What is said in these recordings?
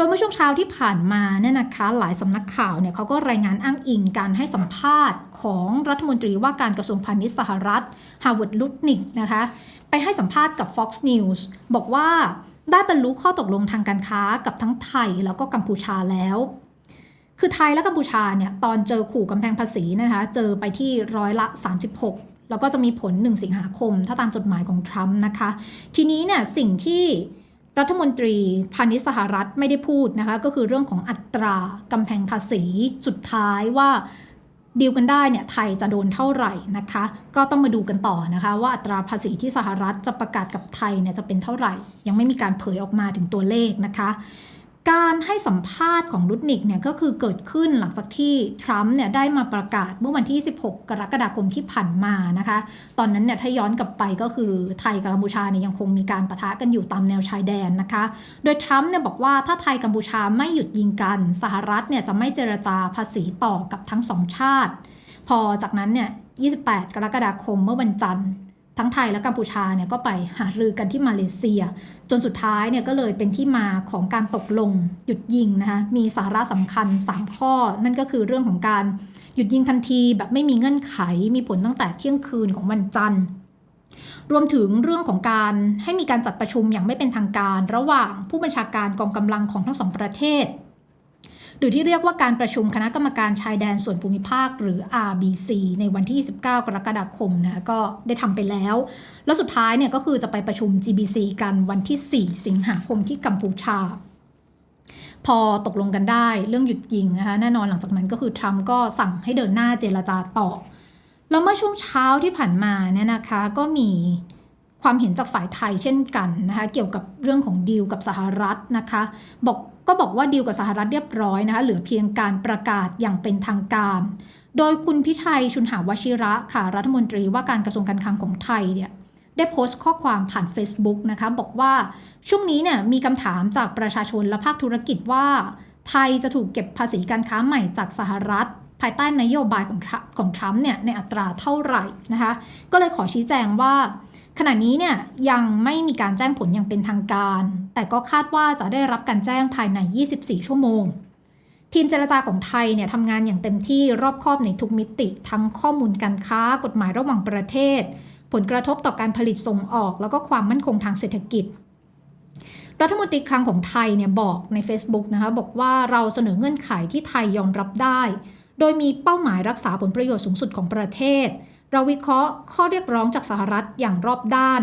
ดยเมื่อช่วงเช้าที่ผ่านมาเนี่ยนะคะหลายสำนักข่าวเนี่ยเขาก็รายงานอ้างอิงการให้สัมภาษณ์ของรัฐมนตรีว่าการกระทรวงพาณิชย์สหรัฐฮาวเวิร์ดลุตนิกนะคะไปให้สัมภาษณ์กับ Fox News บอกว่าได้บรรลุข้อตกลงทางการค้ากับทั้งไทยแล้วก็กัมพูชาแล้ว คือไทยและกัมพูชาเนี่ยตอนเจอขู่กำแพงภาษีนะคะเจอไปที่ร้อยละ 36 แล้วก็จะมีผล 1 สิงหาคม ถ้าตามจดหมายของทรัมป์นะคะ ทีนี้เนี่ยสิ่งที่ รัฐมนตรีพาณิชย์สหรัฐไม่ได้พูดนะคะ ก็คือเรื่องของอัตรากำแพงภาษีสุดท้ายว่าดีลกันได้เนี่ยไทยจะโดนเท่าไหร่นะคะ ก็ต้องมาดูกันต่อนะคะ ว่าอัตราภาษีที่สหรัฐจะประกาศกับไทยเนี่ยจะเป็นเท่าไหร่ ยังไม่มีการเผยออกมาถึงตัวเลขนะคะ การให้สัมภาษณ์ของลุดนิกเนี่ยก็คือเกิดขึ้นหลังจากที่ทรัมป์เนี่ยได้มาประกาศเมื่อวันที่ 16 กรกฎาคมที่ผ่านมานะคะ ตอนนั้นเนี่ยถ้าย้อนกลับไปก็คือไทยกับกัมพูชาเนี่ยยังคงมีการประทะกันอยู่ตามแนวชายแดนนะคะ โดยทรัมป์เนี่ยบอกว่าถ้าไทยกัมพูชาไม่หยุดยิงกัน สหรัฐเนี่ยจะไม่เจรจาภาษีต่อกับทั้งสองชาติ พอจากนั้นเนี่ย 28 กรกฎาคมเมื่อวันจันทร์ ทั้งไทยและกัมพูชาเนี่ยก็ไปหารือกันที่มาเลเซีย จนสุดท้ายเนี่ยก็เลยเป็นที่มาของการตกลงหยุดยิงนะคะมีสาระสำคัญ 3 ข้อ นั่นก็คือเรื่องของการหยุดยิงทันทีแบบไม่มีเงื่อนไขมีผลตั้งแต่เที่ยงคืนของวันจันทร์รวมถึงเรื่องของการให้มีการจัดประชุมอย่างไม่เป็นทางการ ระหว่างผู้บัญชาการกองกำลังของทั้งสองประเทศ หรือที่เรียกว่าการประชุมคณะกรรมการชายแดนส่วนภูมิภาค หรือ RBC ในวันที่29กรกฎาคมนะก็ได้ทำไปแล้ว แล้วสุดท้ายเนี่ยก็คือจะไปประชุม GBC กันวันที่ 4 สิงหาคมที่กัมพูชา พอตกลงกันได้เรื่องหยุดยิงนะคะแน่นอนหลังจากนั้นก็คือทรัมป์ก็สั่งให้เดินหน้าเจรจาต่อแล้วเมื่อช่วงเช้าที่ผ่านมาเนี่ยนะคะก็มีความเห็นจากฝ่ายไทยเช่นกันนะคะเกี่ยวกับเรื่องของดีลกับสหรัฐนะคะ บอก ก็บอกว่าดีลกับสหรัฐเรียบร้อยนะคะเหลือเพียงการประกาศอย่างเป็นทางการ โดยคุณพิชัยชุนหาวชิระค่ะรัฐมนตรีว่าการกระทรวงการคลังของไทยเนี่ยได้โพสต์ข้อความผ่าน Facebook นะคะบอกว่าช่วงนี้เนี่ยมีคำถามจากประชาชนและภาคธุรกิจว่า ไทยจะถูกเก็บภาษีการค้าใหม่จากสหรัฐ ภายใต้นโยบายของของทรัมป์เนี่ยในอัตราเท่าไหร่นะคะก็เลยขอชี้แจงว่า ขณะนี้เนี่ยยังไม่มีการแจ้งผลอย่างเป็นทางการ แต่ก็คาดว่าจะได้รับการแจ้งภายใน 24 ชั่วโมง ทีมเจรจาของไทยเนี่ยทำงานอย่างเต็มที่รอบคอบในทุกมิติ ทั้งข้อมูลการค้ากฎหมายระหว่างประเทศ ผลกระทบต่อการผลิตส่งออก แล้วก็ความมั่นคงทางเศรษฐกิจรัฐมนตรีคลังของไทยเนี่ยบอกใน Facebook นะคะบอกว่าเราเสนอเงื่อนไขที่ไทยยอมรับได้ โดยมีเป้าหมายรักษาผลประโยชน์สูงสุดของประเทศ เราวิเคราะห์ข้อเรียกร้องจากสหรัฐอย่างรอบด้าน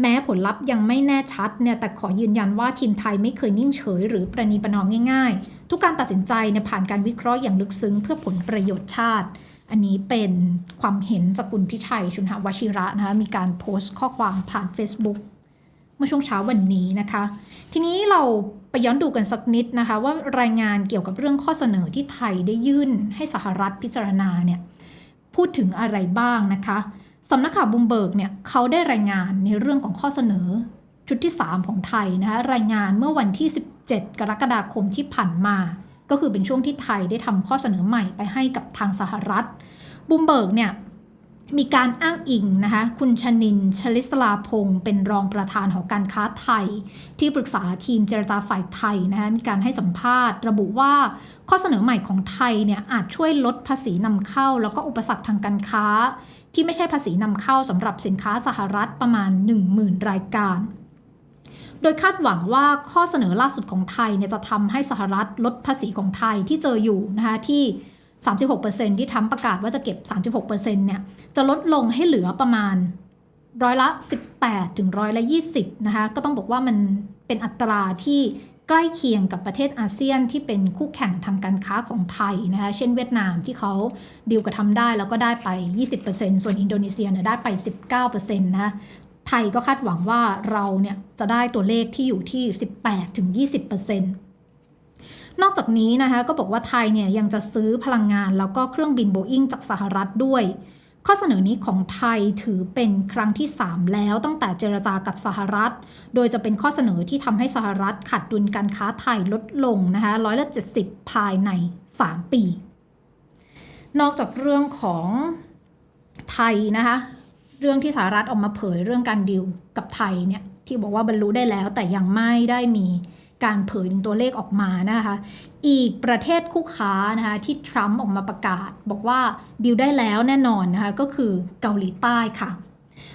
แม้ผลลัพธ์ยังไม่แน่ชัดเนี่ยแต่ขอยืนยันว่าทีมไทยไม่เคยนิ่งเฉย หรือประนีประนอมง่ายๆ ทุกการตัดสินใจเนี่ยผ่านการวิเคราะห์อย่างลึกซึ้งเพื่อผลประโยชน์ชาติ อันนี้เป็นความเห็นจากคุณพิชัยชุนหวชิระนะคะมีการโพสต์ข้อความผ่าน Facebook เมื่อช่วงเช้าวันนี้นะคะ ทีนี้เราไปย้อนดูกันสักนิดนะคะ ว่ารายงานเกี่ยวกับเรื่องข้อเสนอที่ไทยได้ยื่นให้สหรัฐพิจารณาเนี่ย พูดถึงอะไรบ้างนะคะสำนักข่าวบูมเบิร์กเนี่ยเขาได้รายงานในเรื่องของข้อเสนอ ชุดที่ 3 ของไทยนะคะรายงานเมื่อวันที่ 17 กรกฎาคมที่ผ่านมา ก็คือเป็นช่วงที่ไทยได้ทำข้อเสนอใหม่ไปให้กับทางสหรัฐบูมเบิร์กเนี่ย มีการอ้างอิงนะคะคุณชนินชลิสลาพงศ์เป็นรองประธานหอการค้าไทย ที่ปรึกษาทีมเจรจาฝ่ายไทยนะคะมีการให้สัมภาษณ์ ระบุว่าข้อเสนอใหม่ของไทยเนี่ยอาจช่วยลดภาษีนำเข้า แล้วก็อุปสรรคทางการค้า ที่ไม่ใช่ภาษีนำเข้าสำหรับสินค้าสหรัฐประมาณ 10,000 รายการ โดยคาดหวังว่าข้อเสนอล่าสุดของไทยเนี่ยจะทำให้สหรัฐลดภาษีของไทยที่เจออยู่นะคะที่ 36%ที่ทรัมป์ประกาศว่าจะเก็บ 36%เนี่ยจะลดลงให้เหลือประมาณร้อยละ 18 ถึงร้อยละ 20 นะคะ ก็ต้องบอกว่ามันเป็นอัตราที่ใกล้เคียงกับประเทศอาเซียนที่เป็นคู่แข่งทางการค้าของไทยนะคะ เช่นเวียดนามที่เขาดีลกระทำได้แล้วก็ได้ไป 20%ส่วนอินโดนีเซียเนี่ยได้ไป 19%นะไทยก็คาดหวังว่าเราเนี่ยจะได้ตัวเลขที่อยู่ที่ 18ถึง นอกจากนี้นะคะก็บอกว่าไทยเนี่ยยังจะซื้อพลังงานแล้วก็เครื่องบินโบอิงจากสหรัฐด้วย ข้อเสนอนี้ของไทยถือเป็นครั้งที่ 3 แล้วตั้งแต่เจรจากับสหรัฐ โดยจะเป็นข้อเสนอที่ทำให้สหรัฐขาดดุลการค้าไทยลดลงนะคะร้อยละ70 ภายใน 3 ปี นอกจากเรื่องของไทยนะคะเรื่องที่สหรัฐออกมาเผยเรื่องการดิวกับไทยเนี่ยที่บอกว่าบรรลุได้แล้วแต่ยังไม่ได้มี การเผยถึงตัวเลขออกมานะคะ อีกประเทศคู่ค้านะคะที่ทรัมป์ออกมาประกาศ บอกว่าดีลได้แล้วแน่นอนนะคะก็คือเกาหลีใต้ค่ะ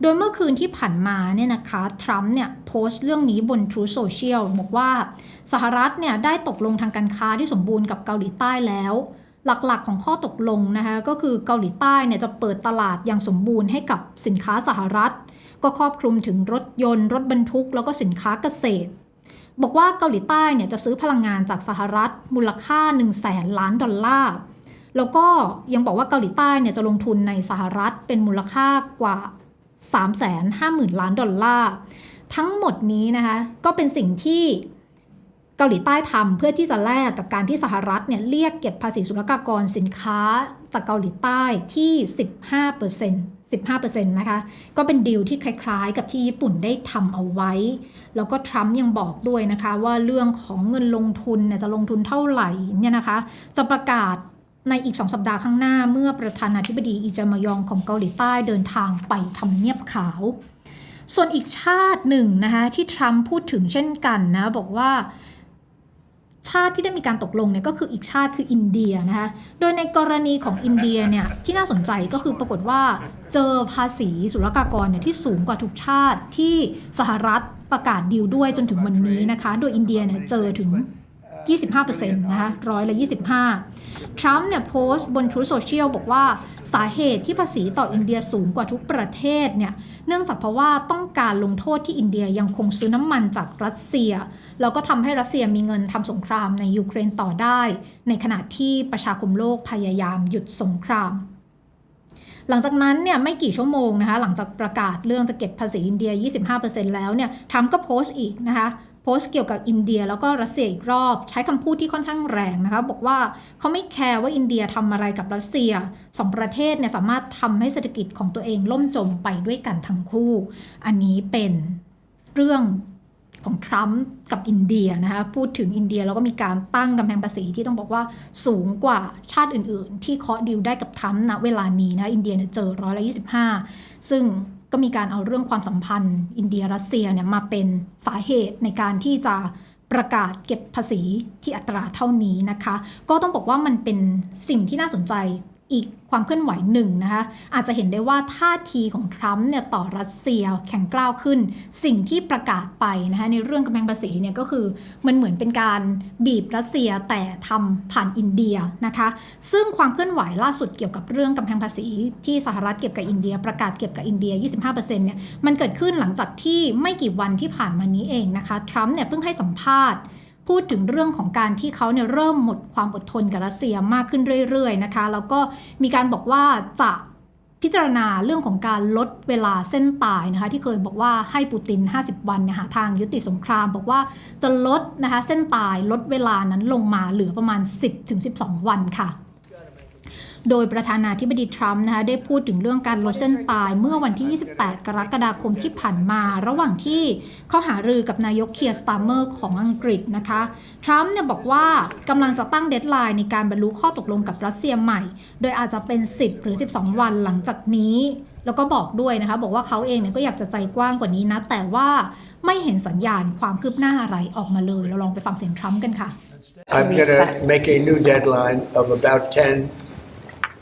โดยเมื่อคืนที่ผ่านมาเนี่ยนะคะทรัมป์เนี่ยโพสต์เรื่องนี้บน True Social บอกว่าสหรัฐเนี่ยได้ตกลงทางการค้าที่สมบูรณ์กับเกาหลีใต้แล้ว หลักๆของข้อตกลงนะคะก็คือเกาหลีใต้เนี่ยจะเปิดตลาดอย่างสมบูรณ์ให้กับสินค้าสหรัฐ ก็ครอบคลุมถึงรถยนต์ รถบรรทุก แล้วก็สินค้าเกษตร บอกว่าเกาหลีใต้เนี่ยจะซื้อพลังงานจากสหรัฐมูลค่า1 0 0 0 0แสนล้านดอลลาร์ แล้วก็ยังบอกว่าเกาหลีใต้เนี่ยจะลงทุนในสหรัฐเป็นมูลค่ากว่า 350,000 ล้านดอลลาร์ ทั้งหมดนี้นะคะก็เป็นสิ่งที่เกาหลีใต้ทำเพื่อที่จะแลกกับการที่สหรัฐเนี่ยเรียกเก็บภาษีศุลกากรสินค้า จากเกาหลีใต้ที่ 15% 15%นะคะ ก็เป็นดีลที่คล้ายๆ กับที่ญี่ปุ่นได้ทำเอาไว้ แล้วก็ทรัมป์ยังบอกด้วยนะคะ ว่าเรื่องของเงินลงทุนเนี่ยจะลงทุนเท่าไหร่เนี่ยนะคะ จะประกาศในอีก 2 สัปดาห์ข้างหน้าเมื่อประธานาธิบดีอิจามายองของเกาหลีใต้เดินทางไปทำเนียบขาว ส่วนอีกชาติหนึ่งนะคะที่ทรัมป์พูดถึงเช่นกันนะบอกว่า ชาติที่ได้มีการตกลงเนี่ยก็คืออีกชาติคืออินเดียนะคะ โดยในกรณีของอินเดียเนี่ยที่น่าสนใจก็คือปรากฏว่าเจอภาษีศุลกากรเนี่ยที่สูงกว่าทุกชาติที่สหรัฐประกาศดีลด้วยจนถึงวันนี้นะคะ โดยอินเดียเนี่ยเจอถึง 25%นะคะร้อยละ 25 ทรัมป์เนี่ยโพสต์บน True Social บอกว่าสาเหตุที่ภาษีต่ออินเดียสูงกว่าทุกประเทศเนี่ยเนื่องจากเพราะว่าต้องการลงโทษที่อินเดียยังคงซื้อน้ำมันจากรัสเซีย แล้วก็ทำให้รัสเซียมีเงินทำสงครามในยูเครนต่อได้ ในขณะที่ประชาคมโลกพยายามหยุดสงครามหลังจากนั้นเนี่ยไม่กี่ชั่วโมงนะคะหลังจากประกาศเรื่องจะเก็บภาษีอินเดีย 25%แล้วเนี่ยทรัมป์ก็โพสต์อีกนะคะ โพสต์เกี่ยวกับอินเดียแล้วก็รัสเซียอีกรอบ ใช้คำพูดที่ค่อนข้างแรงนะคะ บอกว่าเขาไม่แคร์ว่าอินเดียทำอะไรกับรัสเซียสองประเทศเนี่ยสามารถทำให้เศรษฐกิจของตัวเองล่มจมไปด้วยกันทั้งคู่ อันนี้เป็นเรื่องของทรัมป์กับอินเดียนะคะพูดถึงอินเดียแล้วก็มีการตั้งกำแพงภาษีที่ต้องบอกว่าสูงกว่าชาติอื่น ๆ ที่เคาะดีลได้กับทรัมป์ณเวลานี้นะอินเดียเจอร้อยละ25ซึ่ง ก็มีการเอาเรื่องความสัมพันธ์ อินเดียรัสเซียเนี่ยมาเป็นสาเหตุในการที่จะประกาศเก็บภาษีที่อัตราเท่านี้นะคะ ก็ต้องบอกว่ามันเป็นสิ่งที่น่าสนใจ อีกความเคลื่อนไหวหนึ่งนะคะ อาจจะเห็นได้ว่าท่าทีของทรัมป์เนี่ยต่อรัสเซียแข็งกร้าวขึ้น สิ่งที่ประกาศไปนะคะในเรื่องกำแพงภาษีเนี่ยก็คือมันเหมือนเป็นการบีบรัสเซียแต่ทำผ่านอินเดียนะคะ ซึ่งความเคลื่อนไหวล่าสุดเกี่ยวกับเรื่องกำแพงภาษี ที่สหรัฐเก็บกับอินเดีย ประกาศเก็บกับอินเดีย 25%เนี่ยมันเกิดขึ้นหลังจากที่ไม่กี่วันที่ผ่านมานี้เองนะคะทรัมป์เนี่ยเพิ่งให้สัมภาษณ์ พูดถึงเรื่องของการที่เขาเนี่ยเริ่มหมดความอดทนกับรัสเซียมากขึ้นเรื่อยๆนะคะแล้วก็มีการบอกว่าจะพิจารณาเรื่องของการลดเวลาเส้นตายนะคะที่เคยบอกว่าให้ปูติน 50 วันเนี่ยหาทางยุติสงคราม บอกว่าจะลดนะคะเส้นตายลดเวลานั้นลงมาเหลือประมาณ 10-12 วันค่ะ โดยประธานาธิบดีทรัมป์นะคะได้พูดถึงเรื่องการลดเส้นตายเมื่อวันที่ 28 กรกฎาคมที่ผ่านมา ระหว่างที่เขาหารือกับนายกเคียร์สตาร์เมอร์ของอังกฤษนะคะ ทรัมป์เนี่ยบอกว่ากำลังจะตั้งเดทไลน์ในการบรรลุข้อตกลงกับรัสเซียใหม่ โดยอาจจะเป็น 10 หรือ 12 วันหลังจากนี้แล้วก็บอกด้วยนะคะ บอกว่าเขาเองเนี่ยก็อยากจะใจกว้างกว่านี้นะ แต่ว่าไม่เห็นสัญญาณความคืบหน้าอะไรออกมาเลย เราลองไปฟังเสียงทรัมป์กันค่ะ I'm going to make a new deadline of about 10,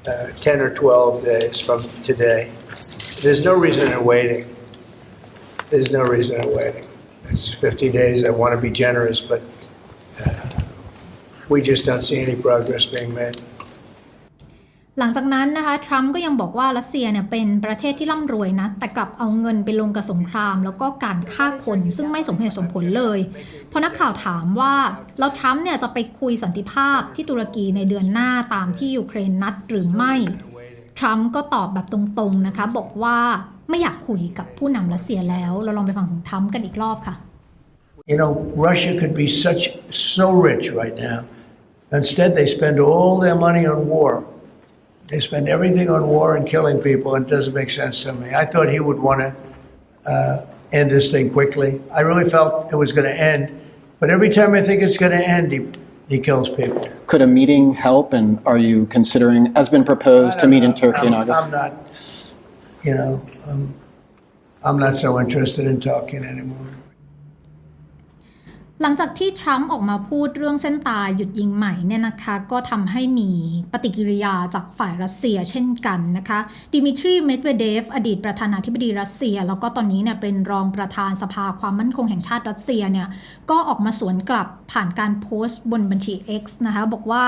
uh, 10 or 12 days from today. There's no reason in waiting. There's no reason in waiting. It's 50 days. I want to be generous, but uh, we just don't see any progress being made. หลังจากนั้นนะคะทรัมป์ก็ยังบอกว่ารัสเซียเนี่ยเป็นประเทศที่ร่ำรวยนะ แต่กลับเอาเงินไปลงกับสงคราม แล้วก็การฆ่าคนซึ่งไม่สมเหตุสมผลเลยเพราะนักข่าวถามว่าแล้วทรัมป์เนี่ยจะไปคุยสันติภาพที่ตุรกีในเดือนหน้าตามที่ยูเครนนัดหรือไม่ ทรัมป์ก็ตอบแบบตรงๆนะคะบอกว่าไม่อยากคุยกับผู้นำรัสเซียแล้ว เราลองไปฟังของทรัมป์กันอีกรอบค่ะ You know, Russia could be such so rich right now. Instead, they spend all their money on war. They spend everything on war and killing people, and it doesn't make sense to me. I thought he would want to uh, end this thing quickly. I really felt it was going to end, but every time I think it's going to end, he, he kills people. Could a meeting help? And are you considering, as been proposed, to meet in Turkey I'm, August? I'm not, you know, um, I'm not so interested in talking anymore. หลังจากที่ทรัมป์ออกมาพูดเรื่องเส้นตายหยุดยิงใหม่เนี่ยนะคะก็ทำให้มีปฏิกิริยาจากฝ่ายรัสเซียเช่นกันนะคะดิมิทรีเมดเวเดฟอดีตประธานาธิบดีรัสเซีย แล้วก็ตอนนี้เนี่ยเป็นรองประธานสภาความมั่นคงแห่งชาติรัสเซียเนี่ยก็ออกมาสวนกลับผ่านการโพสต์บนบัญชี X นะคะบอกว่า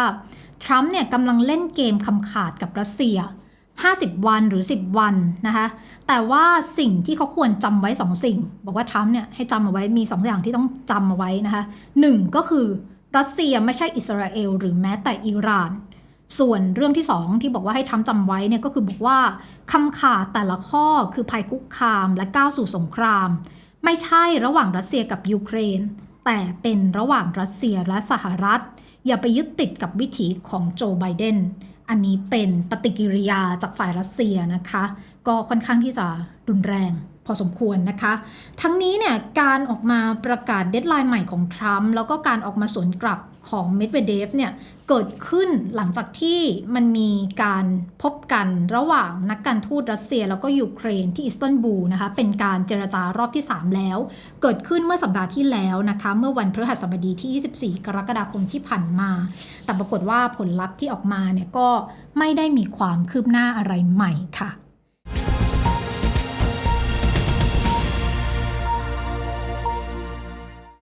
ทรัมป์เนี่ยกำลังเล่นเกมคำขาดกับรัสเซีย 50 วันหรือ 10 วันนะคะ แต่ว่าสิ่งที่เขาควรจำไว้ 2 สิ่ง บอกว่าทรัมป์เนี่ยให้จำเอาไว้มี 2 อย่างที่ต้องจำเอาไว้นะคะหนึ่งก็คือรัสเซียไม่ใช่อิสราเอลหรือแม้แต่อิหร่าน ส่วนเรื่องที่ 2 ที่บอกว่าให้ทรัมป์จำไว้เนี่ยก็คือบอกว่าคำขาดแต่ละข้อคือภัยคุกคามและก้าวสู่สงคราม ไม่ใช่ระหว่างรัสเซียกับยูเครน แต่เป็นระหว่างรัสเซียและสหรัฐ อย่าไปยึดติดกับวิถีของโจไบเดน อันนี้เป็นปฏิกิริยาจากฝ่ายรัสเซียนะคะ ก็ค่อนข้างที่จะรุนแรงพอสมควรนะคะ ทั้งนี้เนี่ยการออกมาประกาศเดทไลน์ใหม่ของทรัมป์แล้วก็การออกมาสวนกลับ ของเมดเวเดฟเนี่ยเกิดขึ้นหลังจากที่มันมีการพบกันระหว่างนักการทูตรัสเซีย แล้วก็ยูเครนที่อิสตันบูลนะคะเป็นการเจรจารอบที่ 3 แล้ว เกิดขึ้นเมื่อสัปดาห์ที่แล้วนะคะเมื่อวันพฤหัสบดีที่ 24 กรกฎาคมที่ผ่านมา แต่ปรากฏว่าผลลัพธ์ที่ออกมาเนี่ยก็ไม่ได้มีความคืบหน้าอะไรใหม่ค่ะ